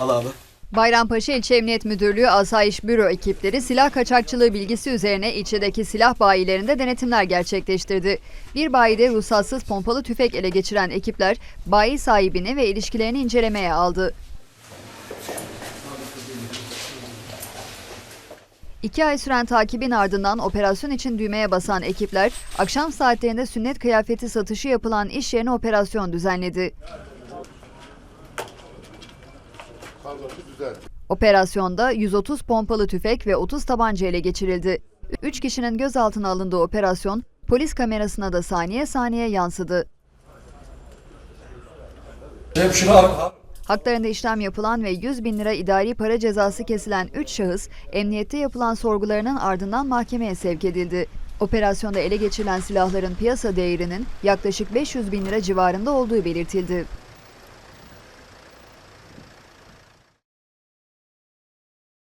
Al abi. Bayrampaşa İlçe Emniyet Müdürlüğü Asayiş Büro ekipleri silah kaçakçılığı bilgisi üzerine ilçedeki silah bayilerinde denetimler gerçekleştirdi. Bir bayide ruhsatsız pompalı tüfek ele geçiren ekipler bayi sahibini ve ilişkilerini incelemeye aldı. İki ay süren takibin ardından operasyon için düğmeye basan ekipler, akşam saatlerinde sünnet kıyafeti satışı yapılan iş yerine operasyon düzenledi. Operasyonda 130 pompalı tüfek ve 30 tabanca ele geçirildi. 3 kişinin gözaltına alındığı operasyon polis kamerasına da saniye saniye yansıdı. Haklarında işlem yapılan ve 100 bin lira idari para cezası kesilen 3 şahıs emniyette yapılan sorgularının ardından mahkemeye sevk edildi. Operasyonda ele geçirilen silahların piyasa değerinin yaklaşık 500 bin lira civarında olduğu belirtildi.